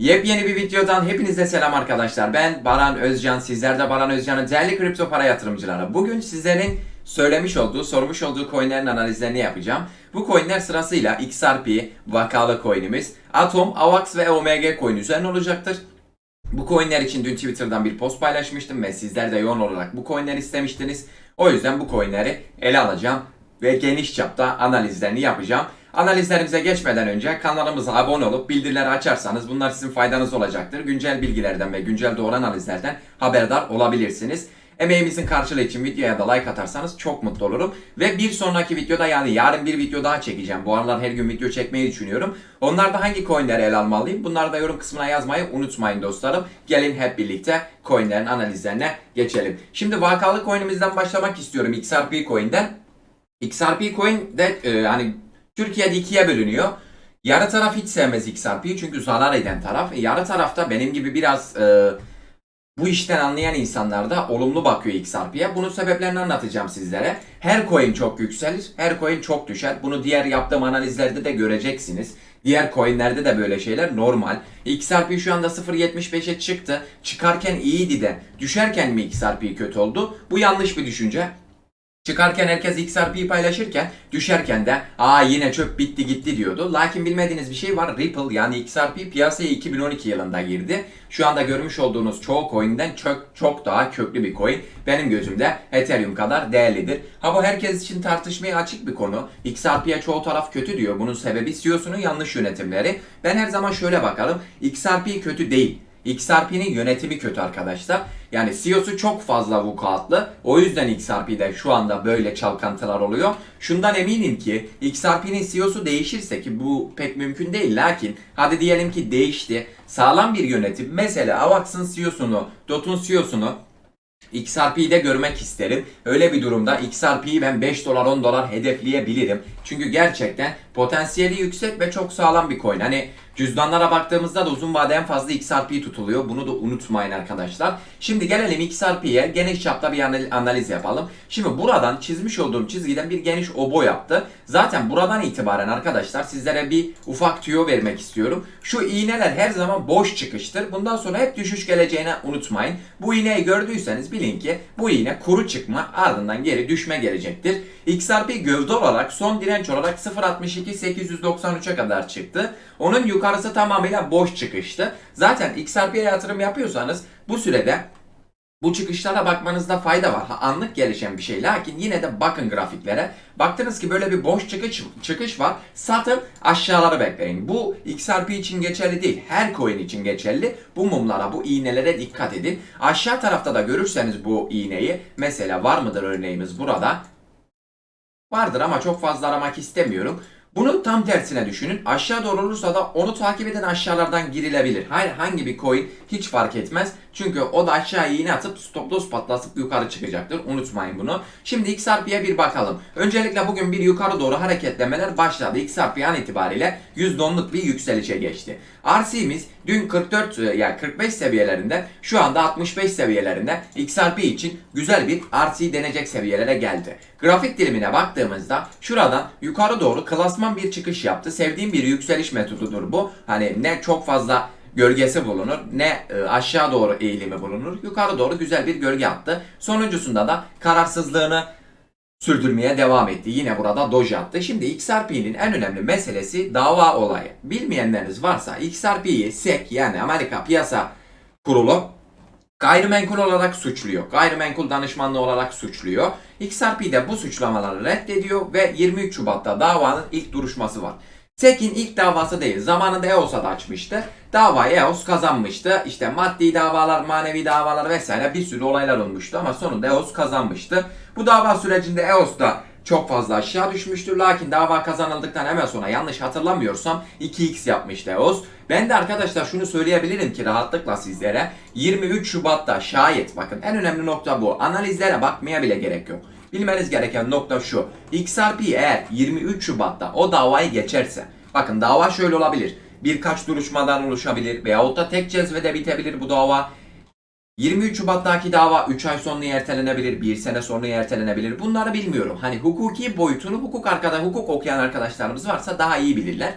Yepyeni bir videodan hepinize selam arkadaşlar. Ben Baran Özcan. Sizler de Baran Özcan'ın değerli kripto para yatırımcıları. Bugün sizlerin söylemiş olduğu, sormuş olduğu coinlerin analizlerini yapacağım. Bu coinler sırasıyla XRP, vakalı coinimiz, Atom, AVAX ve OMG coin üzerine olacaktır. Bu coinler için dün Twitter'dan bir post paylaşmıştım ve sizler de yoğun olarak bu coinleri istemiştiniz. O yüzden bu coinleri ele alacağım ve geniş çapta analizlerini yapacağım. Analizlerimize geçmeden önce kanalımıza abone olup bildirileri açarsanız bunlar sizin faydanız olacaktır. Güncel bilgilerden ve güncel doğru analizlerden haberdar olabilirsiniz. Emeğimizin karşılığı için videoya da like atarsanız çok mutlu olurum. Ve bir sonraki videoda yani yarın bir video daha çekeceğim. Bu aralar her gün video çekmeyi düşünüyorum. Onlarda hangi coinleri ele almalıyım? Bunları da yorum kısmına yazmayı unutmayın dostlarım. Gelin hep birlikte coinlerin analizlerine geçelim. Şimdi vakalı coinimizden başlamak istiyorum. XRP coin'den. XRP coin de e, hani Türkiye'de ikiye bölünüyor. Yarı taraf hiç sevmez XRP'yi çünkü zarar eden taraf. E, yarı tarafta benim gibi biraz e, bu işten anlayan insanlar da olumlu bakıyor XRP'ye. Bunun sebeplerini anlatacağım sizlere. Her coin çok yükselir, her coin çok düşer. Bunu diğer yaptığım analizlerde de göreceksiniz. Diğer coinlerde de böyle şeyler normal. XRP şu anda 0.75'e çıktı. Çıkarken iyiydi de düşerken mi XRP kötü oldu? Bu yanlış bir düşünce. Çıkarken herkes XRP'yi paylaşırken düşerken de aa yine çöp bitti gitti diyordu. Lakin bilmediğiniz bir şey var. Ripple yani XRP piyasaya 2012 yılında girdi. Şu anda görmüş olduğunuz çoğu coin'den çok çok daha köklü bir coin. Benim gözümde Ethereum kadar değerlidir. Ha bu herkes için tartışmaya açık bir konu. XRP'ye çoğu taraf kötü diyor. Bunun sebebi CEO'sunun yanlış yönetimleri. Ben her zaman şöyle bakalım. XRP kötü değil. XRP'nin yönetimi kötü arkadaşlar. Yani CEO'su çok fazla vukuatlı. O yüzden XRP'de şu anda böyle çalkantılar oluyor. Şundan eminim ki XRP'nin CEO'su değişirse ki bu pek mümkün değil. Lakin hadi diyelim ki değişti. Sağlam bir yönetim. Mesela Avax'ın CEO'sunu, Dot'un CEO'sunu XRP'yi de görmek isterim. Öyle bir durumda XRP'yi ben 5 dolar 10 dolar hedefleyebilirim. Çünkü gerçekten potansiyeli yüksek ve çok sağlam bir coin. Hani cüzdanlara baktığımızda da uzun vade en fazla XRP tutuluyor. Bunu da unutmayın arkadaşlar. Şimdi gelelim XRP'ye geniş çapta bir anal- analiz yapalım. Şimdi buradan çizmiş olduğum çizgiden bir geniş obo yaptı. Zaten buradan itibaren arkadaşlar sizlere bir ufak tüyo vermek istiyorum. Şu iğneler her zaman boş çıkıştır. Bundan sonra hep düşüş geleceğini unutmayın. Bu iğneyi gördüyseniz bilin ki bu iğne kuru çıkma ardından geri düşme gelecektir. XRP gövde olarak son direnç olarak 0.62-893'e kadar çıktı. Onun yukarısı tamamıyla boş çıkıştı. Zaten XRP'ye yatırım yapıyorsanız bu sürede bu çıkışlara bakmanızda fayda var. Ha, anlık gelişen bir şey. Lakin yine de bakın grafiklere. Baktınız ki böyle bir boş çıkış, çıkış var. Satın aşağıları bekleyin. Bu XRP için geçerli değil. Her coin için geçerli. Bu mumlara, bu iğnelere dikkat edin. Aşağı tarafta da görürseniz bu iğneyi. Mesela var mıdır örneğimiz burada? Vardır ama çok fazla aramak istemiyorum. Bunu tam tersine düşünün. Aşağı doğru olursa da onu takip eden aşağılardan girilebilir. Hangi bir coin hiç fark etmez. Çünkü o da aşağı iğne atıp stop loss patlatıp yukarı çıkacaktır. Unutmayın bunu. Şimdi XRP'ye bir bakalım. Öncelikle bugün bir yukarı doğru hareketlemeler başladı. XRP an itibariyle %10'luk bir yükselişe geçti. RC'miz dün 44 yani 45 seviyelerinde şu anda 65 seviyelerinde XRP için güzel bir RC denecek seviyelere geldi. Grafik dilimine baktığımızda şuradan yukarı doğru klasman bir çıkış yaptı. Sevdiğim bir yükseliş metodudur bu. Hani ne çok fazla gölgesi bulunur ne e, aşağı doğru eğilimi bulunur. Yukarı doğru güzel bir gölge attı. Sonuncusunda da kararsızlığını sürdürmeye devam etti. Yine burada doji attı. Şimdi XRP'nin en önemli meselesi dava olayı. Bilmeyenleriniz varsa XRP'yi SEC yani Amerika Piyasa Kurulu gayrimenkul olarak suçluyor. Gayrimenkul danışmanlığı olarak suçluyor. XRP de bu suçlamaları reddediyor ve 23 Şubat'ta davanın ilk duruşması var. SEC'in ilk davası değil. Zamanında EOS'a da açmıştı. Davayı EOS kazanmıştı. İşte maddi davalar, manevi davalar vesaire bir sürü olaylar olmuştu ama sonunda EOS kazanmıştı. Bu dava sürecinde EOS da çok fazla aşağı düşmüştür. Lakin dava kazanıldıktan hemen sonra yanlış hatırlamıyorsam 2x yapmıştı EOS. Ben de arkadaşlar şunu söyleyebilirim ki rahatlıkla sizlere 23 Şubat'ta şayet bakın en önemli nokta bu. Analizlere bakmaya bile gerek yok. Bilmeniz gereken nokta şu. XRP eğer 23 Şubat'ta o davayı geçerse bakın dava şöyle olabilir. Birkaç duruşmadan oluşabilir veyahut da tek cezvede bitebilir bu dava. 23 Şubat'taki dava 3 ay sonra ertelenebilir, 1 sene sonra ertelenebilir. Bunları bilmiyorum. Hani hukuki boyutunu hukuk arkada hukuk okuyan arkadaşlarımız varsa daha iyi bilirler.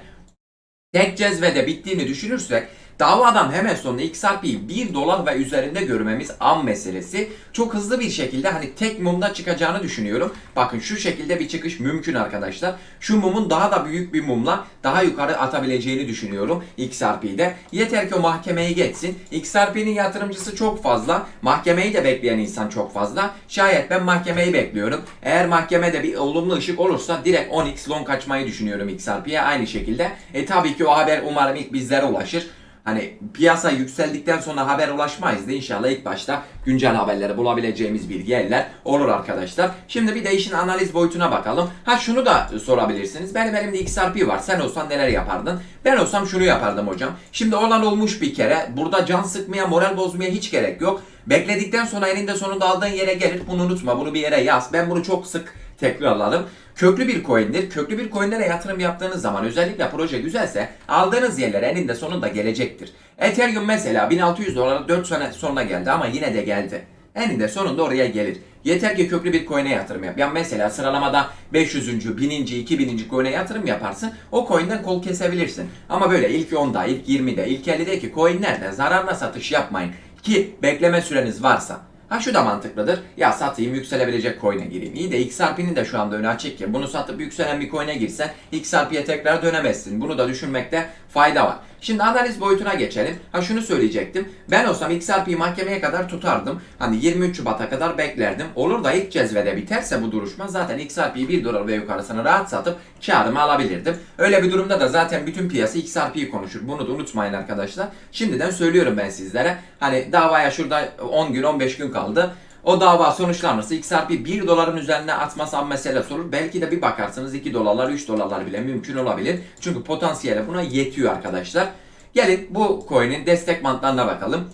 Tek cezvede bittiğini düşünürsek Davadan hemen sonra XRP'yi 1 dolar ve üzerinde görmemiz an meselesi. Çok hızlı bir şekilde hani tek mumda çıkacağını düşünüyorum. Bakın şu şekilde bir çıkış mümkün arkadaşlar. Şu mumun daha da büyük bir mumla daha yukarı atabileceğini düşünüyorum XRP'de. Yeter ki o mahkemeyi geçsin. XRP'nin yatırımcısı çok fazla. Mahkemeyi de bekleyen insan çok fazla. Şayet ben mahkemeyi bekliyorum. Eğer mahkemede bir olumlu ışık olursa direkt 10x long kaçmayı düşünüyorum XRP'ye aynı şekilde. E tabii ki o haber umarım ilk bizlere ulaşır. Hani piyasa yükseldikten sonra haber ulaşmayız da inşallah ilk başta güncel haberleri bulabileceğimiz bir yerler olur arkadaşlar. Şimdi bir de işin analiz boyutuna bakalım. Ha şunu da sorabilirsiniz. Benim elimde XRP var. Sen olsan neler yapardın? Ben olsam şunu yapardım hocam. Şimdi olan olmuş bir kere. Burada can sıkmaya, moral bozmaya hiç gerek yok. Bekledikten sonra elinde sonunda aldığın yere gelir. Bunu unutma. Bunu bir yere yaz. Ben bunu çok sık tekrarlarım. Köklü bir coin'dir. Köklü bir coin'lere yatırım yaptığınız zaman özellikle proje güzelse aldığınız yerlere eninde sonunda gelecektir. Ethereum mesela 1600 dolara 4 sene sonra geldi ama yine de geldi. Eninde sonunda oraya gelir. Yeter ki köklü bir coin'e yatırım yap. Yani mesela sıralamada 500. 1000. 2000. coin'e yatırım yaparsın. O coin'den kol kesebilirsin. Ama böyle ilk 10'da, ilk 20'de, ilk 50'deki coin'lerde zararla satış yapmayın. Ki bekleme süreniz varsa. Ha şu da mantıklıdır. Ya satayım yükselebilecek coin'e gireyim. İyi de XRP'nin de şu anda önü açık ki. Bunu satıp yükselen bir coin'e girsen XRP'ye tekrar dönemezsin. Bunu da düşünmekte fayda var. Şimdi analiz boyutuna geçelim. Ha şunu söyleyecektim. Ben olsam XRP'yi mahkemeye kadar tutardım. Hani 23 Şubat'a kadar beklerdim. Olur da ilk cezvede biterse bu duruşma zaten XRP'yi 1 dolar ve yukarısını rahat satıp karımı alabilirdim. Öyle bir durumda da zaten bütün piyasa XRP'yi konuşur. Bunu da unutmayın arkadaşlar. Şimdiden söylüyorum ben sizlere. Hani davaya şurada 10 gün 15 gün kaldı. O dava sonuçlanırsa XRP 1 doların üzerine atmasam mesele sorur. Belki de bir bakarsınız 2 dolarlar 3 dolarlar bile mümkün olabilir. Çünkü potansiyeli buna yetiyor arkadaşlar. Gelin bu coin'in destek bantlarına bakalım.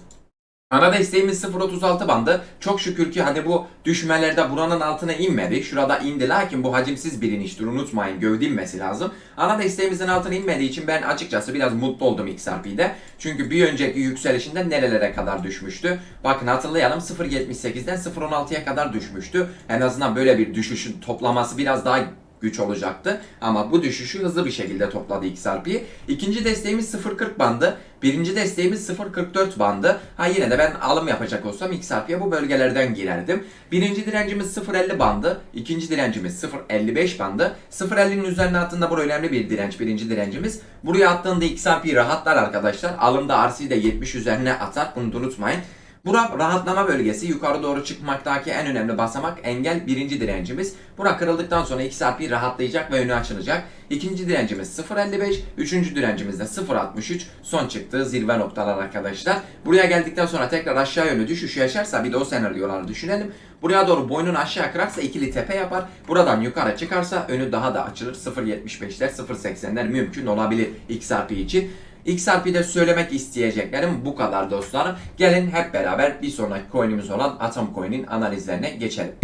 Ana desteğimiz 0.36 bandı. Çok şükür ki hani bu düşmelerde buranın altına inmedi. Şurada indi lakin bu hacimsiz bir iniştir unutmayın gövde inmesi lazım. Ana desteğimizin altına inmediği için ben açıkçası biraz mutlu oldum XRP'de. Çünkü bir önceki yükselişinde nerelere kadar düşmüştü. Bakın hatırlayalım 0.78'den 0.16'ya kadar düşmüştü. En azından böyle bir düşüşün toplaması biraz daha güç olacaktı. Ama bu düşüşü hızlı bir şekilde topladı XRP. İkinci desteğimiz 0.40 bandı. Birinci desteğimiz 0.44 bandı. Ha yine de ben alım yapacak olsam XRP'ye bu bölgelerden girerdim. Birinci direncimiz 0.50 bandı. İkinci direncimiz 0.55 bandı. 0.50'nin üzerine attığında bu önemli bir direnç. Birinci direncimiz. Buraya attığında XRP rahatlar arkadaşlar. Alımda RC de 70 üzerine atar. Bunu unutmayın. Bura rahatlama bölgesi yukarı doğru çıkmaktaki en önemli basamak engel birinci direncimiz. Bura kırıldıktan sonra XRP rahatlayacak ve önü açılacak. İkinci direncimiz 0.55, üçüncü direncimiz de 0.63 son çıktığı zirve noktalar arkadaşlar. Buraya geldikten sonra tekrar aşağı yönlü düşüş yaşarsa bir de o senaryoları düşünelim. Buraya doğru boynun aşağı kırarsa ikili tepe yapar. Buradan yukarı çıkarsa önü daha da açılır. 0.75'ler 0.80'ler mümkün olabilir XRP için. XRP'de söylemek isteyeceklerim bu kadar dostlarım. Gelin hep beraber bir sonraki coin'imiz olan Atom Coin'in analizlerine geçelim.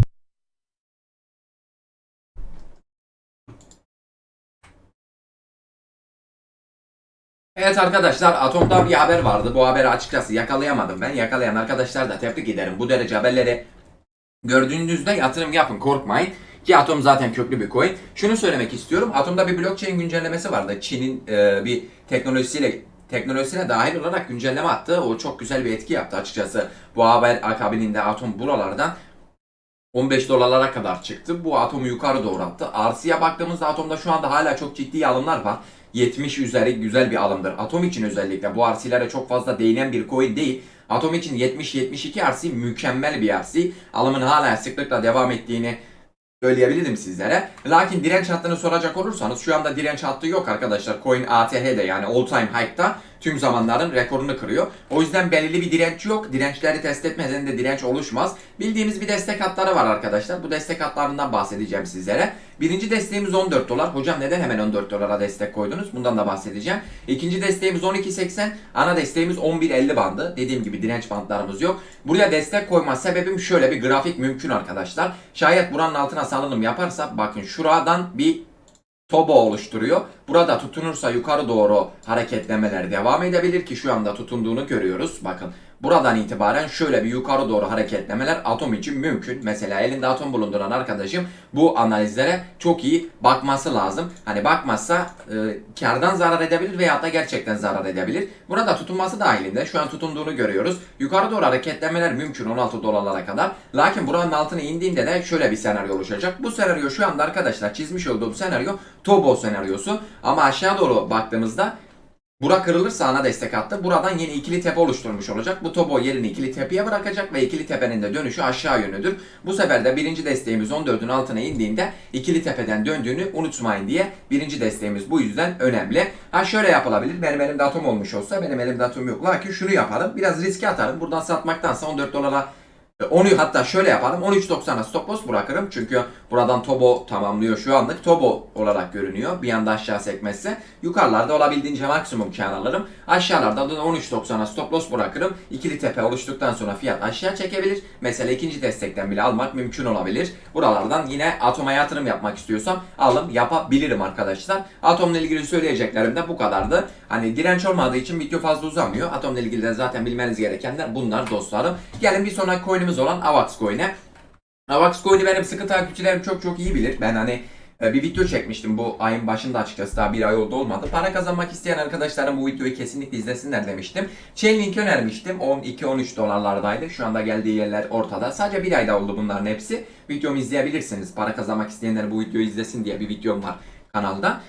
Evet arkadaşlar Atom'da bir haber vardı. Bu haberi açıkçası yakalayamadım ben. Yakalayan arkadaşlar da tebrik ederim. Bu derece haberleri gördüğünüzde yatırım yapın korkmayın. Ki Atom zaten köklü bir coin. Şunu söylemek istiyorum. Atom'da bir blockchain güncellemesi vardı. Çin'in e, bir teknolojisiyle teknolojisine dahil olarak güncelleme attı. O çok güzel bir etki yaptı açıkçası. Bu haber akabininde Atom buralardan 15 dolarlara kadar çıktı. Bu atomu yukarı doğru attı. RC'ye baktığımızda atomda şu anda hala çok ciddi alımlar var. 70 üzeri güzel bir alımdır. Atom için özellikle bu RC'lere çok fazla değinen bir coin değil. Atom için 70-72 RC mükemmel bir RC. Alımın hala sıklıkla devam ettiğini söyleyebilirim sizlere. Lakin direnç hattını soracak olursanız şu anda direnç hattı yok arkadaşlar. Coin ATH'de yani all time high'ta tüm zamanların rekorunu kırıyor. O yüzden belirli bir direnç yok. Dirençleri test etmeden de direnç oluşmaz. Bildiğimiz bir destek hatları var arkadaşlar. Bu destek hatlarından bahsedeceğim sizlere. Birinci desteğimiz 14 dolar. Hocam neden hemen 14 dolara destek koydunuz? Bundan da bahsedeceğim. İkinci desteğimiz 12.80. Ana desteğimiz 11.50 bandı. Dediğim gibi direnç bantlarımız yok. Buraya destek koyma sebebim şöyle bir grafik mümkün arkadaşlar. Şayet buranın altına salınım yaparsa bakın şuradan bir tobo oluşturuyor. Burada tutunursa yukarı doğru hareketlemeler devam edebilir ki şu anda tutunduğunu görüyoruz. Bakın Buradan itibaren şöyle bir yukarı doğru hareketlemeler atom için mümkün. Mesela elinde atom bulunduran arkadaşım bu analizlere çok iyi bakması lazım. Hani bakmazsa e, kardan zarar edebilir veyahut da gerçekten zarar edebilir. Burada tutunması dahilinde şu an tutunduğunu görüyoruz. Yukarı doğru hareketlemeler mümkün 16 dolarlara kadar. Lakin buranın altına indiğinde de şöyle bir senaryo oluşacak. Bu senaryo şu anda arkadaşlar çizmiş olduğum senaryo Tobo senaryosu. Ama aşağı doğru baktığımızda Bura kırılırsa ana destek attı. Buradan yeni ikili tepe oluşturmuş olacak. Bu topo yerini ikili tepeye bırakacak ve ikili tepenin de dönüşü aşağı yönüdür. Bu sefer de birinci desteğimiz 14'ün altına indiğinde ikili tepeden döndüğünü unutmayın diye birinci desteğimiz bu yüzden önemli. Ha şöyle yapılabilir. Benim elimde atom olmuş olsa benim elimde atom yok. Lakin şunu yaparım. Biraz riske atarım. Buradan satmaktansa 14 dolara onu hatta şöyle yapalım. 13.90'a stop loss bırakırım. Çünkü buradan Tobo tamamlıyor şu anlık. Tobo olarak görünüyor. Bir anda aşağı sekmezse. Yukarılarda olabildiğince maksimum kar alırım. Aşağılarda da 13.90'a stop loss bırakırım. İkili tepe oluştuktan sonra fiyat aşağı çekebilir. Mesela ikinci destekten bile almak mümkün olabilir. Buralardan yine atoma yatırım yapmak istiyorsam alım yapabilirim arkadaşlar. Atomla ilgili söyleyeceklerim de bu kadardı. Hani direnç olmadığı için video fazla uzamıyor. Atomla ilgili de zaten bilmeniz gerekenler bunlar dostlarım. Gelin bir sonraki coin'imiz olan AVAX coin'e. AVAX coin'i benim sıkı takipçilerim çok çok iyi bilir. Ben hani e, bir video çekmiştim bu ayın başında açıkçası daha bir ay oldu olmadı. Para kazanmak isteyen arkadaşlarım bu videoyu kesinlikle izlesinler demiştim. Chain link önermiştim. 12-13 dolarlardaydı. Şu anda geldiği yerler ortada. Sadece bir ayda oldu bunların hepsi. Videomu izleyebilirsiniz. Para kazanmak isteyenler bu videoyu izlesin diye bir videom var kanalda.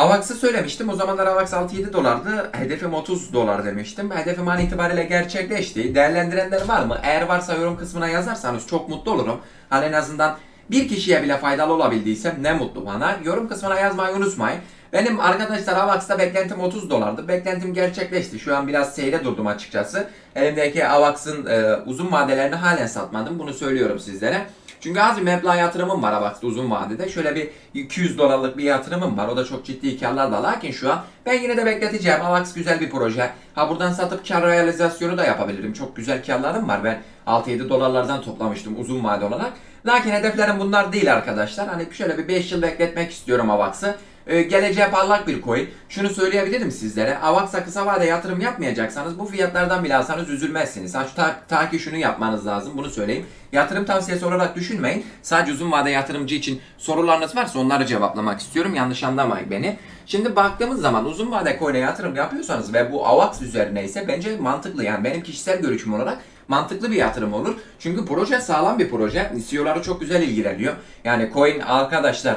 Avax'ı söylemiştim. O zamanlar Avax 6-7 dolardı. Hedefim 30 dolar demiştim. Hedefim an itibariyle gerçekleşti. Değerlendirenler var mı? Eğer varsa yorum kısmına yazarsanız çok mutlu olurum. Hani en azından bir kişiye bile faydalı olabildiysem ne mutlu bana. Yorum kısmına yazmayı unutmayın. Benim arkadaşlar Avax'ta beklentim 30 dolardı. Beklentim gerçekleşti. Şu an biraz seyre durdum açıkçası. Elimdeki Avax'ın e, uzun vadelerini halen satmadım. Bunu söylüyorum sizlere. Çünkü az bir meblağ yatırımım var Avax'ta uzun vadede. Şöyle bir 200 dolarlık bir yatırımım var. O da çok ciddi karlar da. Lakin şu an ben yine de bekleteceğim. Avax güzel bir proje. Ha buradan satıp kar realizasyonu da yapabilirim. Çok güzel karlarım var. Ben 6-7 dolarlardan toplamıştım uzun vade olarak. Lakin hedeflerim bunlar değil arkadaşlar. Hani şöyle bir 5 yıl bekletmek istiyorum Avax'ı. Ee, geleceğe parlak bir coin. Şunu söyleyebilirim sizlere. Avax'a kısa vade yatırım yapmayacaksanız bu fiyatlardan bile alsanız üzülmezsiniz. Ha, ta, ta ki şunu yapmanız lazım. Bunu söyleyeyim. Yatırım tavsiyesi olarak düşünmeyin. Sadece uzun vade yatırımcı için sorularınız varsa onları cevaplamak istiyorum. Yanlış anlamayın beni. Şimdi baktığımız zaman uzun vade coin'e yatırım yapıyorsanız ve bu AVAX üzerine ise bence mantıklı. Yani benim kişisel görüşüm olarak mantıklı bir yatırım olur. Çünkü proje sağlam bir proje. CEO'ları çok güzel ilgileniyor. Yani coin arkadaşlar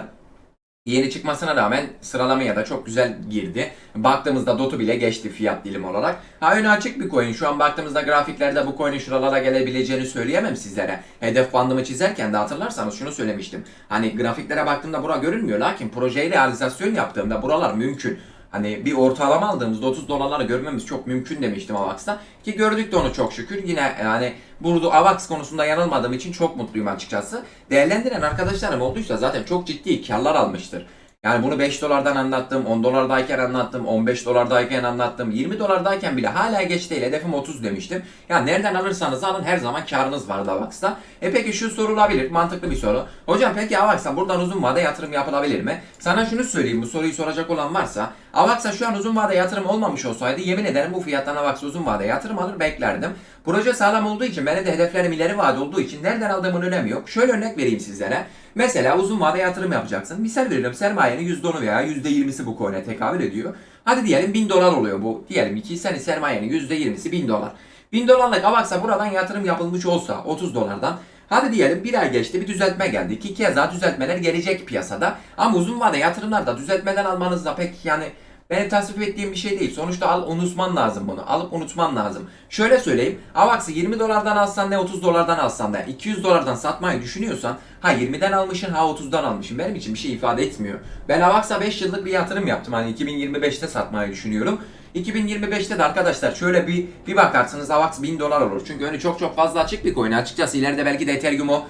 Yeni çıkmasına rağmen sıralamaya da çok güzel girdi. Baktığımızda DOT'u bile geçti fiyat dilim olarak. Ha önü açık bir coin. Şu an baktığımızda grafiklerde bu coin'in şuralara gelebileceğini söyleyemem sizlere. Hedef bandımı çizerken de hatırlarsanız şunu söylemiştim. Hani grafiklere baktığımda bura görünmüyor. Lakin projeyi realizasyon yaptığımda buralar mümkün. Hani bir ortalama aldığımızda 30 dolarları görmemiz çok mümkün demiştim Avax'ta. Ki gördük de onu çok şükür. Yine yani burada Avax konusunda yanılmadığım için çok mutluyum açıkçası. Değerlendiren arkadaşlarım olduysa zaten çok ciddi karlar almıştır. Yani bunu 5 dolardan anlattım, 10 dolardayken anlattım, 15 dolardayken anlattım, 20 dolardayken bile hala geç değil. Hedefim 30 demiştim. Ya nereden alırsanız alın her zaman karınız vardı Avax'ta. E peki şu sorulabilir, mantıklı bir soru. Hocam peki Avax'a buradan uzun vade yatırım yapılabilir mi? Sana şunu söyleyeyim, bu soruyu soracak olan varsa. Avax'a şu an uzun vade yatırım olmamış olsaydı yemin ederim bu fiyattan Avax'a uzun vade yatırım alır beklerdim. Proje sağlam olduğu için, benim de hedeflerim ileri vade olduğu için nereden aldığımın önemi yok. Şöyle örnek vereyim sizlere. Mesela uzun vade yatırım yapacaksın. Misal veriyorum sermayenin %10'u veya %20'si bu coin'e tekabül ediyor. Hadi diyelim 1000 dolar oluyor bu. Diyelim ki senin sermayenin %20'si 1000 dolar. 1000 dolarlık Avax'a buradan yatırım yapılmış olsa 30 dolardan Hadi diyelim bir ay geçti bir düzeltme geldi ki keza düzeltmeler gelecek piyasada. Ama uzun vade yatırımlarda düzeltmeden almanız da pek yani benim tasvip ettiğim bir şey değil. Sonuçta al unutman lazım bunu. Alıp unutman lazım. Şöyle söyleyeyim. Avax'ı 20 dolardan alsan ne 30 dolardan alsan da 200 dolardan satmayı düşünüyorsan ha 20'den almışsın ha 30'dan almışsın. Benim için bir şey ifade etmiyor. Ben Avax'a 5 yıllık bir yatırım yaptım. Hani 2025'te satmayı düşünüyorum. 2025'te de arkadaşlar şöyle bir bir bakarsınız Avax 1000 dolar olur. Çünkü önü çok çok fazla açık bir coin. Açıkçası ileride belki de Ethereum'u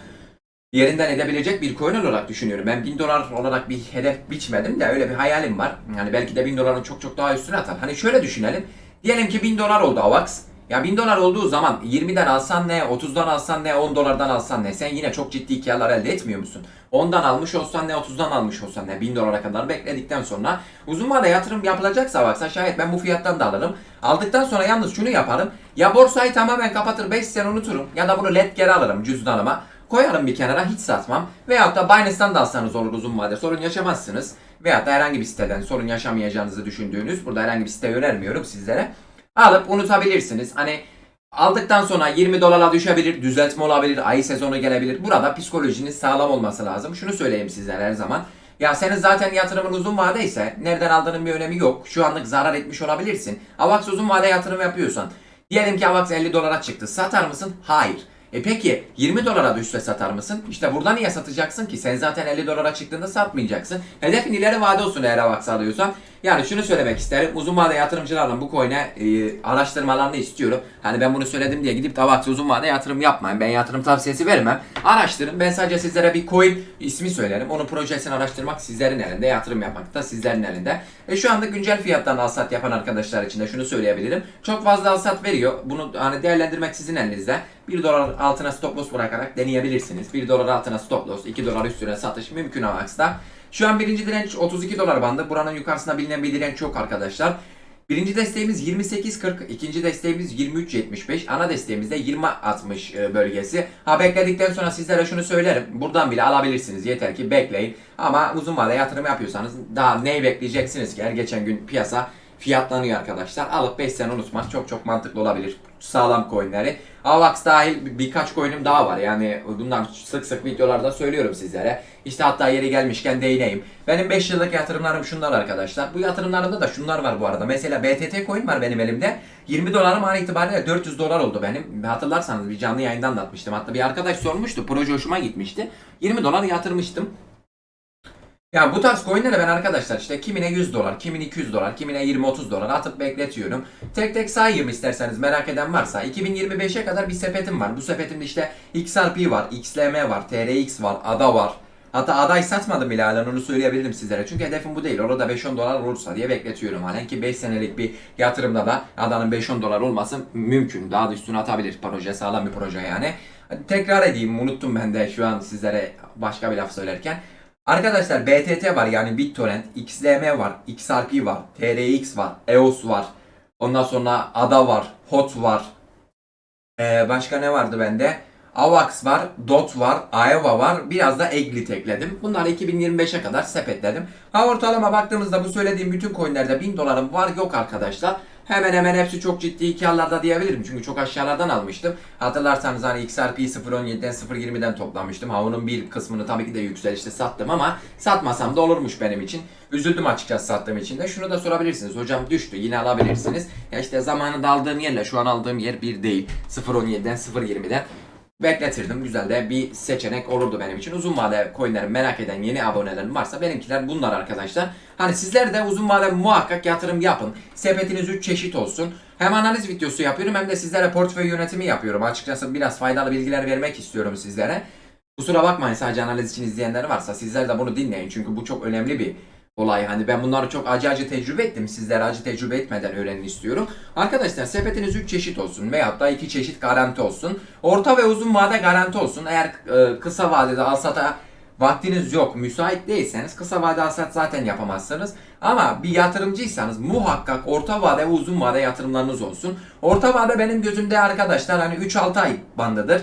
yerinden edebilecek bir coin olarak düşünüyorum. Ben 1000 dolar olarak bir hedef biçmedim de öyle bir hayalim var. Yani belki de 1000 doların çok çok daha üstüne atar. Hani şöyle düşünelim. Diyelim ki 1000 dolar oldu AVAX. Ya 1000 dolar olduğu zaman 20'den alsan ne, 30'dan alsan ne, 10 dolardan alsan ne? Sen yine çok ciddi karlar elde etmiyor musun? 10'dan almış olsan ne, 30'dan almış olsan ne? 1000 dolara kadar bekledikten sonra uzun vade yatırım yapılacaksa AVAX'a şayet ben bu fiyattan da alırım. Aldıktan sonra yalnız şunu yaparım. Ya borsayı tamamen kapatır 5 sene unuturum ya da bunu led geri alırım cüzdanıma. Koyarım bir kenara hiç satmam. Veyahut da Binance'dan da alsanız olur uzun vade sorun yaşamazsınız. Veyahut da herhangi bir siteden sorun yaşamayacağınızı düşündüğünüz burada herhangi bir site önermiyorum sizlere. Alıp unutabilirsiniz. Hani aldıktan sonra 20 dolara düşebilir, düzeltme olabilir, ay sezonu gelebilir. Burada psikolojiniz sağlam olması lazım. Şunu söyleyeyim sizlere her zaman. Ya senin zaten yatırımın uzun vade ise nereden aldığının bir önemi yok. Şu anlık zarar etmiş olabilirsin. Avax uzun vade yatırım yapıyorsan. Diyelim ki Avax 50 dolara çıktı. Satar mısın? Hayır. E peki 20 dolara düşse satar mısın? İşte burada niye satacaksın ki? Sen zaten 50 dolara çıktığında satmayacaksın. Hedefin ileri vade olsun eğer Avax alıyorsan. Yani şunu söylemek isterim. Uzun vade yatırımcılarla bu coin'e e, araştırmalarını istiyorum. Hani ben bunu söyledim diye gidip Avax'a uzun vade yatırım yapmayın. Ben yatırım tavsiyesi vermem. Araştırın. Ben sadece sizlere bir coin ismi söylerim. Onun projesini araştırmak sizlerin elinde. Yatırım yapmak da sizlerin elinde. E şu anda güncel fiyattan alsat yapan arkadaşlar için de şunu söyleyebilirim. Çok fazla alsat veriyor. Bunu hani değerlendirmek sizin elinizde. 1 dolar altına stop loss bırakarak deneyebilirsiniz. 1 dolar altına stop loss, 2 dolar üstüne satış mümkün Avax'ta. Şu an birinci direnç 32 dolar bandı. Buranın yukarısında bilinen bir direnç yok arkadaşlar. Birinci desteğimiz 28.40, ikinci desteğimiz 23.75, ana desteğimiz de 20.60 e, bölgesi. Ha bekledikten sonra sizlere şunu söylerim. Buradan bile alabilirsiniz. Yeter ki bekleyin. Ama uzun vade yatırım yapıyorsanız daha neyi bekleyeceksiniz ki? Her geçen gün piyasa fiyatlanıyor arkadaşlar. Alıp 5 sene unutmak çok çok mantıklı olabilir. Sağlam coinleri. Avax dahil bir- birkaç coin'im daha var. Yani bundan sık sık videolarda söylüyorum sizlere. İşte hatta yeri gelmişken değineyim. Benim 5 yıllık yatırımlarım şunlar arkadaşlar. Bu yatırımlarımda da şunlar var bu arada. Mesela BTT coin var benim elimde. 20 dolarım an itibariyle 400 dolar oldu benim. Hatırlarsanız bir canlı yayında anlatmıştım. Hatta bir arkadaş sormuştu. Proje hoşuma gitmişti. 20 dolar yatırmıştım. Ya bu tarz coinlere ben arkadaşlar işte kimine 100 dolar, kimine 200 dolar, kimine 20-30 dolar atıp bekletiyorum. Tek tek sayayım isterseniz merak eden varsa. 2025'e kadar bir sepetim var. Bu sepetimde işte XRP var, XLM var, TRX var, ADA var. Hatta ADA'yı satmadım bile halen onu söyleyebilirim sizlere. Çünkü hedefim bu değil. Orada 5-10 dolar olursa diye bekletiyorum halen ki 5 senelik bir yatırımda da ADA'nın 5-10 dolar olması mümkün. Daha da üstüne atabilir proje. Sağlam bir proje yani. Tekrar edeyim. Unuttum ben de şu an sizlere başka bir laf söylerken. Arkadaşlar BTT var yani BitTorrent, XLM var, XRP var, TRX var, EOS var. Ondan sonra ADA var, HOT var. Ee, başka ne vardı bende? AVAX var, DOT var, AEVA var. Biraz da Eglit ekledim. Bunları 2025'e kadar sepetledim. Ha ortalama baktığımızda bu söylediğim bütün coinlerde 1000 dolarım var yok arkadaşlar. Hemen hemen hepsi çok ciddi karlarda diyebilirim. Çünkü çok aşağılardan almıştım. Hatırlarsanız hani XRP 0.17'den 0.20'den toplamıştım. Ha onun bir kısmını tabii ki de yükselişte sattım ama satmasam da olurmuş benim için. Üzüldüm açıkçası sattığım için de. Şunu da sorabilirsiniz. Hocam düştü yine alabilirsiniz. Ya işte zamanında aldığım yerle şu an aldığım yer bir değil. 0.17'den 0.20'den bekletirdim. Güzel de bir seçenek olurdu benim için. Uzun vade coinleri merak eden yeni abonelerim varsa benimkiler bunlar arkadaşlar. Hani sizler de uzun vade muhakkak yatırım yapın. Sepetiniz 3 çeşit olsun. Hem analiz videosu yapıyorum hem de sizlere portföy yönetimi yapıyorum. Açıkçası biraz faydalı bilgiler vermek istiyorum sizlere. Kusura bakmayın sadece analiz için izleyenler varsa sizler de bunu dinleyin. Çünkü bu çok önemli bir olay. Hani ben bunları çok acı acı tecrübe ettim. Sizler acı tecrübe etmeden öğrenin istiyorum. Arkadaşlar sepetiniz 3 çeşit olsun veyahut da 2 çeşit garanti olsun. Orta ve uzun vade garanti olsun. Eğer e, kısa vadede alsata vaktiniz yok, müsait değilseniz kısa vade alsat zaten yapamazsınız. Ama bir yatırımcıysanız muhakkak orta vade ve uzun vade yatırımlarınız olsun. Orta vade benim gözümde arkadaşlar hani 3-6 ay bandıdır.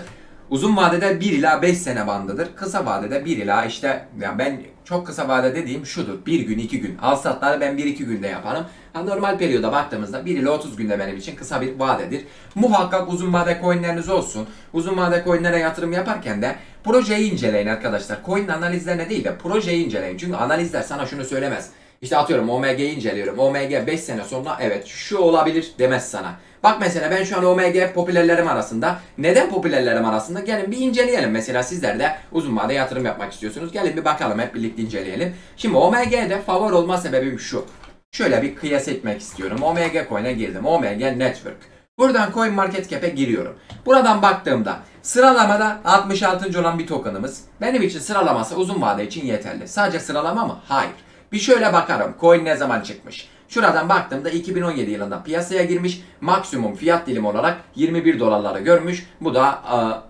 Uzun vadede 1 ila 5 sene bandıdır. Kısa vadede 1 ila işte yani ben çok kısa vade dediğim şudur. 1 gün 2 gün. Al satları ben 1-2 günde yaparım. Ha, normal periyoda baktığımızda 1 ila 30 günde benim için kısa bir vadedir. Muhakkak uzun vade coinleriniz olsun. Uzun vade coinlere yatırım yaparken de projeyi inceleyin arkadaşlar. Coin analizlerine değil de projeyi inceleyin. Çünkü analizler sana şunu söylemez. İşte atıyorum OMG'yi inceliyorum. OMG 5 sene sonra evet şu olabilir demez sana. Bak mesela ben şu an OMG popülerlerim arasında. Neden popülerlerim arasında? Gelin bir inceleyelim. Mesela sizler de uzun vade yatırım yapmak istiyorsunuz. Gelin bir bakalım hep birlikte inceleyelim. Şimdi OMG'de favori olma sebebim şu. Şöyle bir kıyas etmek istiyorum. OMG coin'e girdim. OMG Network. Buradan Coin Market Cap'e giriyorum. Buradan baktığımda sıralamada 66. olan bir tokenımız. Benim için sıralaması uzun vade için yeterli. Sadece sıralama mı? Hayır. Bir şöyle bakarım. Coin ne zaman çıkmış? Şuradan baktığımda 2017 yılında piyasaya girmiş. Maksimum fiyat dilimi olarak 21 dolarları görmüş. Bu da aa,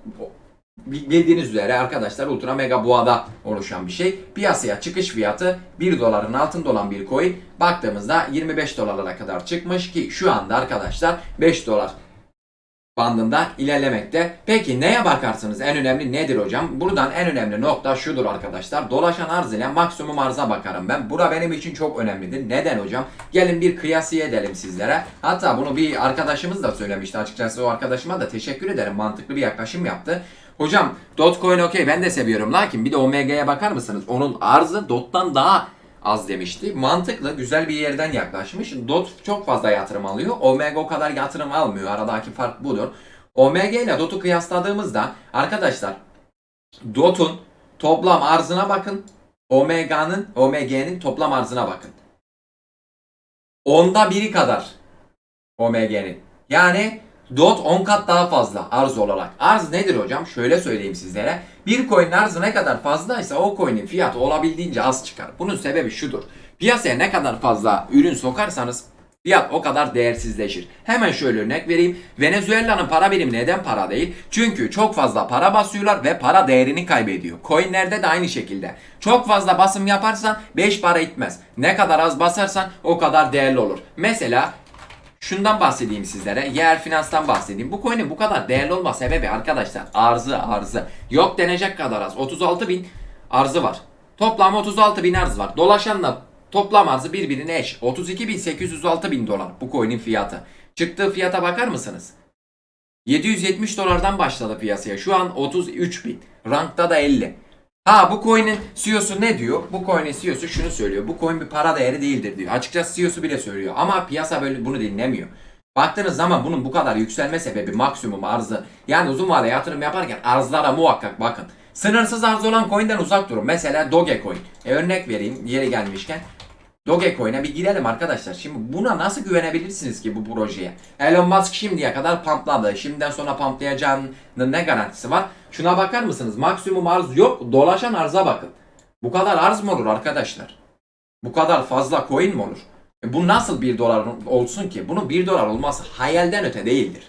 bildiğiniz üzere arkadaşlar ultra mega boğada oluşan bir şey. Piyasaya çıkış fiyatı 1 doların altında olan bir coin. Baktığımızda 25 dolarlara kadar çıkmış ki şu anda arkadaşlar 5 dolar bandında ilerlemekte. Peki neye bakarsınız? En önemli nedir hocam? Buradan en önemli nokta şudur arkadaşlar. Dolaşan arz ile maksimum arza bakarım ben. Bura benim için çok önemlidir. Neden hocam? Gelin bir kıyasiye edelim sizlere. Hatta bunu bir arkadaşımız da söylemişti. Açıkçası o arkadaşıma da teşekkür ederim. Mantıklı bir yaklaşım yaptı. Hocam Dogecoin okey ben de seviyorum. Lakin bir de OMG'ye bakar mısınız? Onun arzı Dot'tan daha az demişti. Mantıklı, güzel bir yerden yaklaşmış. DOT çok fazla yatırım alıyor. Omega o kadar yatırım almıyor. Aradaki fark budur. Omega ile DOT'u kıyasladığımızda arkadaşlar DOT'un toplam arzına bakın. Omega'nın, OMG'nin toplam arzına bakın. Onda biri kadar OMG'nin. Yani DOT 10 kat daha fazla arz olarak. Arz nedir hocam? Şöyle söyleyeyim sizlere. Bir coin'in arzı ne kadar fazlaysa o coin'in fiyatı olabildiğince az çıkar. Bunun sebebi şudur. Piyasaya ne kadar fazla ürün sokarsanız fiyat o kadar değersizleşir. Hemen şöyle örnek vereyim. Venezuela'nın para birimi neden para değil? Çünkü çok fazla para basıyorlar ve para değerini kaybediyor. Coinlerde de aynı şekilde. Çok fazla basım yaparsan 5 para etmez. Ne kadar az basarsan o kadar değerli olur. Mesela Şundan bahsedeyim sizlere. Yer finanstan bahsedeyim. Bu coin'in bu kadar değerli olma sebebi arkadaşlar arzı arzı. Yok denecek kadar az. 36 bin arzı var. Toplam 36 bin arz var. Dolaşanla toplam arzı birbirine eş. 32.806 bin dolar bu coin'in fiyatı. Çıktığı fiyata bakar mısınız? 770 dolardan başladı piyasaya. Şu an 33 bin. Rankta da 50. Ha bu coin'in CEO'su ne diyor? Bu coin'in CEO'su şunu söylüyor. Bu coin bir para değeri değildir diyor. Açıkçası CEO'su bile söylüyor. Ama piyasa böyle bunu dinlemiyor. Baktığınız zaman bunun bu kadar yükselme sebebi maksimum arzı. Yani uzun vade yatırım yaparken arzlara muhakkak bakın. Sınırsız arz olan coin'den uzak durun. Mesela Dogecoin. E örnek vereyim yeri gelmişken. Dogecoin'e bir girelim arkadaşlar. Şimdi buna nasıl güvenebilirsiniz ki bu projeye? Elon Musk şimdiye kadar pampladı. Şimdiden sonra pamplayacağının ne garantisi var? Şuna bakar mısınız? Maksimum arz yok. Dolaşan arza bakın. Bu kadar arz mı olur arkadaşlar? Bu kadar fazla coin mi olur? E bu nasıl 1 dolar olsun ki? Bunun 1 dolar olması hayalden öte değildir.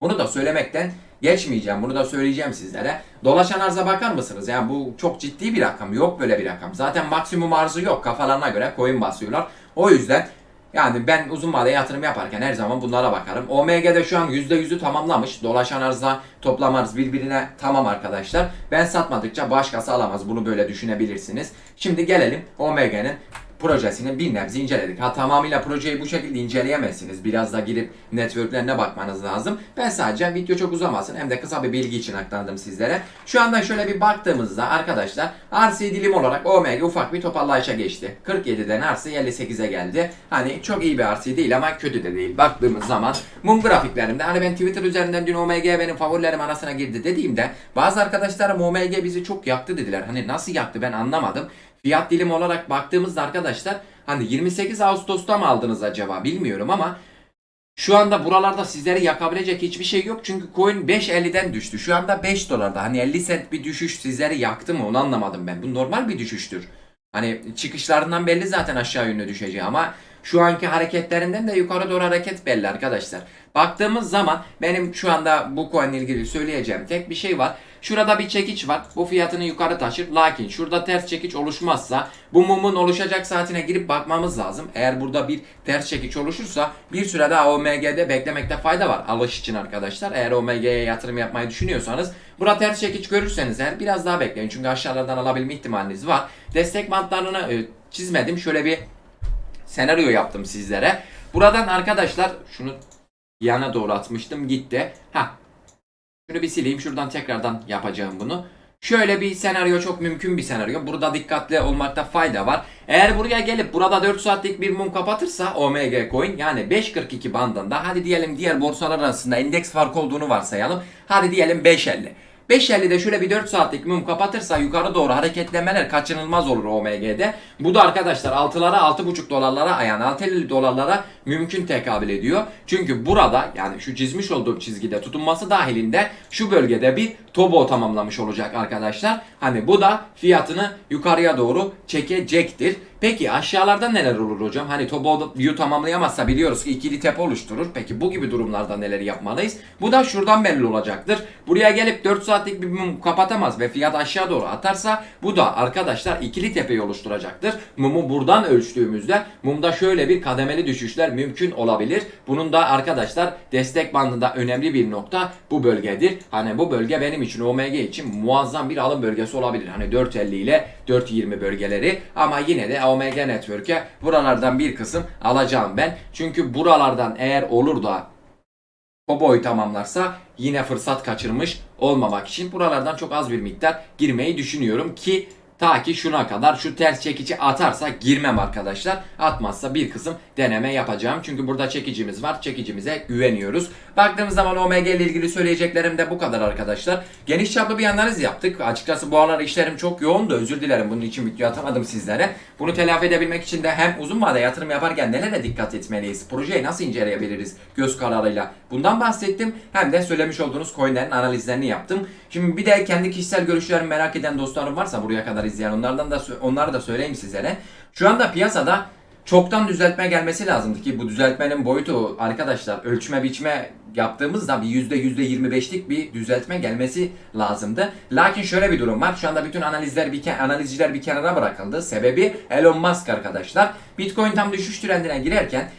Bunu da söylemekten geçmeyeceğim. Bunu da söyleyeceğim sizlere. Dolaşan arza bakar mısınız? Yani bu çok ciddi bir rakam. Yok böyle bir rakam. Zaten maksimum arzı yok. Kafalarına göre coin basıyorlar. O yüzden yani ben uzun vade yatırım yaparken her zaman bunlara bakarım. OMG'de şu an %100'ü tamamlamış. Dolaşan arzla toplam arz birbirine tamam arkadaşlar. Ben satmadıkça başkası alamaz. Bunu böyle düşünebilirsiniz. Şimdi gelelim OMG'nin projesini bir nebze inceledik. Ha tamamıyla projeyi bu şekilde inceleyemezsiniz. Biraz da girip networklerine bakmanız lazım. Ben sadece video çok uzamasın hem de kısa bir bilgi için aktardım sizlere. Şu anda şöyle bir baktığımızda arkadaşlar RC dilim olarak OMG ufak bir toparlayışa geçti. 47'den RC 58'e geldi. Hani çok iyi bir RC değil ama kötü de değil. Baktığımız zaman mum grafiklerimde hani ben Twitter üzerinden dün OMG benim favorilerim arasına girdi dediğimde bazı arkadaşlarım OMG bizi çok yaktı dediler. Hani nasıl yaktı ben anlamadım. Fiyat dilimi olarak baktığımızda arkadaşlar hani 28 Ağustos'ta mı aldınız acaba bilmiyorum ama şu anda buralarda sizleri yakabilecek hiçbir şey yok. Çünkü coin 5.50'den düştü. Şu anda 5 dolarda. Hani 50 cent bir düşüş sizleri yaktı mı onu anlamadım ben. Bu normal bir düşüştür. Hani çıkışlarından belli zaten aşağı yönlü düşeceği ama şu anki hareketlerinden de yukarı doğru hareket belli arkadaşlar. Baktığımız zaman benim şu anda bu coin ilgili söyleyeceğim tek bir şey var. Şurada bir çekiç var. Bu fiyatını yukarı taşır. Lakin şurada ters çekiç oluşmazsa bu mumun oluşacak saatine girip bakmamız lazım. Eğer burada bir ters çekiç oluşursa bir süre daha OMG'de beklemekte fayda var. Alış için arkadaşlar. Eğer OMG'ye yatırım yapmayı düşünüyorsanız burada ters çekiç görürseniz eğer biraz daha bekleyin. Çünkü aşağılardan alabilme ihtimaliniz var. Destek bantlarını e, çizmedim. Şöyle bir senaryo yaptım sizlere. Buradan arkadaşlar şunu yana doğru atmıştım gitti. Ha şunu bir sileyim. Şuradan tekrardan yapacağım bunu. Şöyle bir senaryo çok mümkün bir senaryo. Burada dikkatli olmakta fayda var. Eğer buraya gelip burada 4 saatlik bir mum kapatırsa OMG coin yani 5.42 bandında hadi diyelim diğer borsalar arasında endeks farkı olduğunu varsayalım. Hadi diyelim 5.50. 5.50'de şöyle bir 4 saatlik mum kapatırsa yukarı doğru hareketlemeler kaçınılmaz olur OMG'de. Bu da arkadaşlar 6'lara 6.5 dolarlara yani 6.50 dolarlara mümkün tekabül ediyor. Çünkü burada yani şu çizmiş olduğum çizgide tutunması dahilinde şu bölgede bir tobo tamamlamış olacak arkadaşlar. Hani bu da fiyatını yukarıya doğru çekecektir. Peki aşağılarda neler olur hocam? Hani Tobo view tamamlayamazsa biliyoruz ki ikili tepe oluşturur. Peki bu gibi durumlarda neler yapmalıyız? Bu da şuradan belli olacaktır. Buraya gelip 4 saatlik bir mum kapatamaz ve fiyat aşağı doğru atarsa bu da arkadaşlar ikili tepeyi oluşturacaktır. Mumu buradan ölçtüğümüzde mumda şöyle bir kademeli düşüşler mümkün olabilir. Bunun da arkadaşlar destek bandında önemli bir nokta bu bölgedir. Hani bu bölge benim için OMG için muazzam bir alım bölgesi olabilir. Hani 4.50 ile 4.20 bölgeleri ama yine de OMG Network'e buralardan bir kısım alacağım ben. Çünkü buralardan eğer olur da o boy tamamlarsa yine fırsat kaçırmış olmamak için buralardan çok az bir miktar girmeyi düşünüyorum ki ta ki şuna kadar şu ters çekici atarsa girmem arkadaşlar. Atmazsa bir kısım deneme yapacağım. Çünkü burada çekicimiz var. Çekicimize güveniyoruz. Baktığımız zaman OMG ile ilgili söyleyeceklerim de bu kadar arkadaşlar. Geniş çaplı bir analiz yaptık. Açıkçası bu aralar işlerim çok yoğundu. Özür dilerim bunun için video atamadım sizlere. Bunu telafi edebilmek için de hem uzun vade yatırım yaparken nelere dikkat etmeliyiz? Projeyi nasıl inceleyebiliriz göz kararıyla? Bundan bahsettim. Hem de söylemiş olduğunuz coinlerin analizlerini yaptım. Şimdi bir de kendi kişisel görüşlerimi merak eden dostlarım varsa buraya kadar izleyen onlardan da onları da söyleyeyim sizlere. Şu anda piyasada çoktan düzeltme gelmesi lazımdı ki bu düzeltmenin boyutu arkadaşlar ölçme biçme yaptığımızda bir yüzde yüzde 25'lik bir düzeltme gelmesi lazımdı. Lakin şöyle bir durum var. Şu anda bütün analizler bir analizciler bir kenara bırakıldı. Sebebi Elon Musk arkadaşlar. Bitcoin tam düşüş trendine girerken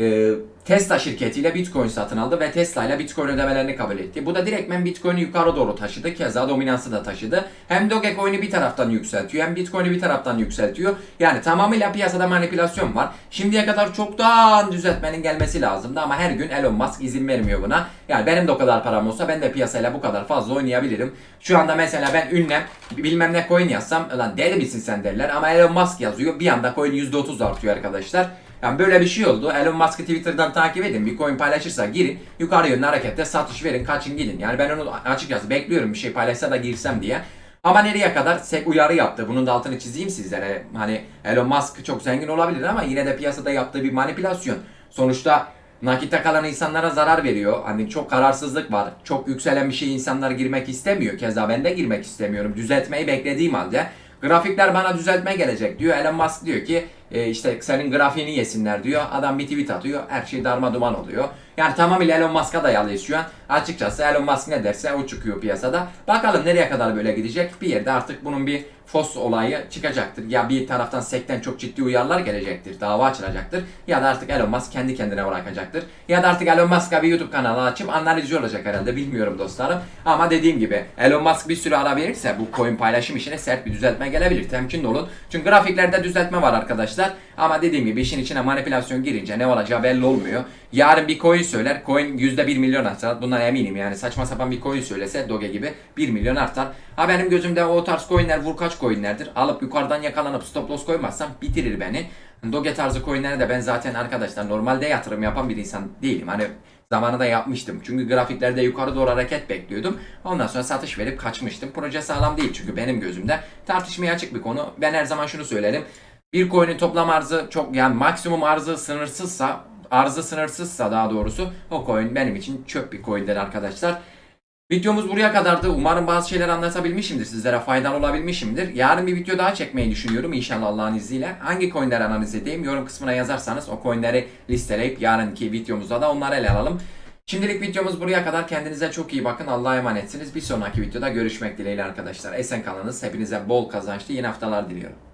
e, Tesla şirketiyle Bitcoin satın aldı ve Tesla ile Bitcoin ödemelerini kabul etti. Bu da direktmen Bitcoin'i yukarı doğru taşıdı. Keza dominansı da taşıdı. Hem Dogecoin'i bir taraftan yükseltiyor hem Bitcoin'i bir taraftan yükseltiyor. Yani tamamıyla piyasada manipülasyon var. Şimdiye kadar çoktan düzeltmenin gelmesi lazımdı ama her gün Elon Musk izin vermiyor buna. Yani benim de o kadar param olsa ben de piyasayla bu kadar fazla oynayabilirim. Şu anda mesela ben ünlem bilmem ne coin yazsam lan deli misin sen derler ama Elon Musk yazıyor. Bir anda coin %30 artıyor arkadaşlar. Yani böyle bir şey oldu. Elon Musk'ı Twitter'dan takip edin. Bir coin paylaşırsa girin. Yukarı yönlü harekette satış verin. Kaçın gidin. Yani ben onu açıkçası bekliyorum bir şey paylaşsa da girsem diye. Ama nereye kadar SEC uyarı yaptı. Bunun da altını çizeyim sizlere. Hani Elon Musk çok zengin olabilir ama yine de piyasada yaptığı bir manipülasyon. Sonuçta nakitte kalan insanlara zarar veriyor. Hani çok kararsızlık var. Çok yükselen bir şey insanlar girmek istemiyor. Keza ben de girmek istemiyorum. Düzeltmeyi beklediğim halde. Grafikler bana düzeltme gelecek diyor. Elon Musk diyor ki e, işte senin grafiğini yesinler diyor. Adam bir tweet atıyor. Her şey darma duman oluyor. Yani tamamıyla Elon Musk'a dayalıyız şu an. Açıkçası Elon Musk ne derse o çıkıyor piyasada. Bakalım nereye kadar böyle gidecek. Bir yerde artık bunun bir fos olayı çıkacaktır. Ya bir taraftan sekten çok ciddi uyarılar gelecektir. Dava açılacaktır. Ya da artık Elon Musk kendi kendine bırakacaktır. Ya da artık Elon Musk'a bir YouTube kanalı açıp analizci olacak herhalde. Bilmiyorum dostlarım. Ama dediğim gibi Elon Musk bir süre ara verirse bu coin paylaşım işine sert bir düzeltme gelebilir. Temkinli olun. Çünkü grafiklerde düzeltme var arkadaşlar. Ama dediğim gibi işin içine manipülasyon girince ne olacağı belli olmuyor. Yarın bir coin söyler. Coin %1 milyon artar. Bundan eminim yani. Saçma sapan bir coin söylese Doge gibi 1 milyon artar. Ha benim gözümde o tarz coinler vurkaç coinlerdir. Alıp yukarıdan yakalanıp stop loss koymazsam bitirir beni. Doge tarzı coinlere de ben zaten arkadaşlar normalde yatırım yapan bir insan değilim. Hani zamanında yapmıştım. Çünkü grafiklerde yukarı doğru hareket bekliyordum. Ondan sonra satış verip kaçmıştım. Proje sağlam değil çünkü benim gözümde. Tartışmaya açık bir konu. Ben her zaman şunu söylerim. Bir coin'in toplam arzı çok yani maksimum arzı sınırsızsa arzı sınırsızsa daha doğrusu o coin benim için çöp bir coin'dir arkadaşlar. Videomuz buraya kadardı. Umarım bazı şeyler anlatabilmişimdir. Sizlere faydalı olabilmişimdir. Yarın bir video daha çekmeyi düşünüyorum inşallah Allah'ın izniyle. Hangi coinleri analiz edeyim? Yorum kısmına yazarsanız o coinleri listeleyip yarınki videomuzda da onları ele alalım. Şimdilik videomuz buraya kadar. Kendinize çok iyi bakın. Allah'a emanetsiniz. Bir sonraki videoda görüşmek dileğiyle arkadaşlar. Esen kalınız. Hepinize bol kazançlı yeni haftalar diliyorum.